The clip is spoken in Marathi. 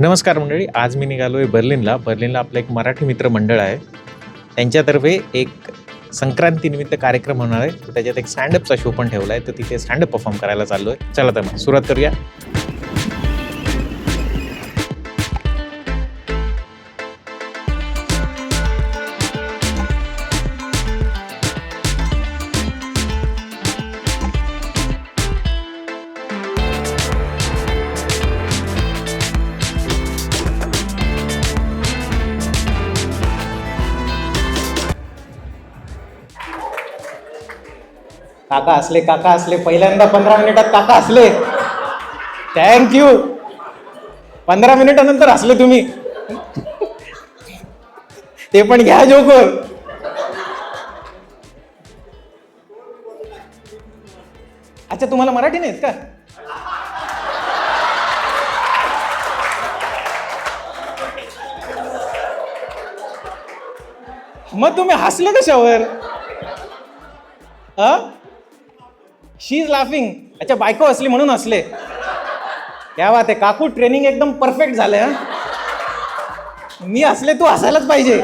नमस्कार मंडळी आज मी निघालो आहे बर्लिनला. बर्लिनला आपलं एक मराठी मित्र मंडळ आहे. त्यांच्यातर्फे एक संक्रांतीनिमित्त कार्यक्रम होणार आहे. त्याच्यात एक स्टँडअपचा शो पण ठेवला आहे. तर तिथे स्टँडअप परफॉर्म करायला चाललो आहे चला तर मग सुरुवात करूया. काका असले काका असले पहिल्यांदा पंधरा मिनिटात काका असले. थँक्यू पंधरा मिनिटानंतर असले तुम्ही. ते पण घ्या जोकर अच्छा तुम्हाला मराठी नाहीत का? मग तुम्ही हसले कशावर? She is laughing. अच्छा बायको असली म्हणून असले. क्या बात आहे काकू ट्रेनिंग एकदम परफेक्ट झालं मी असले तू असायलाच पाहिजे.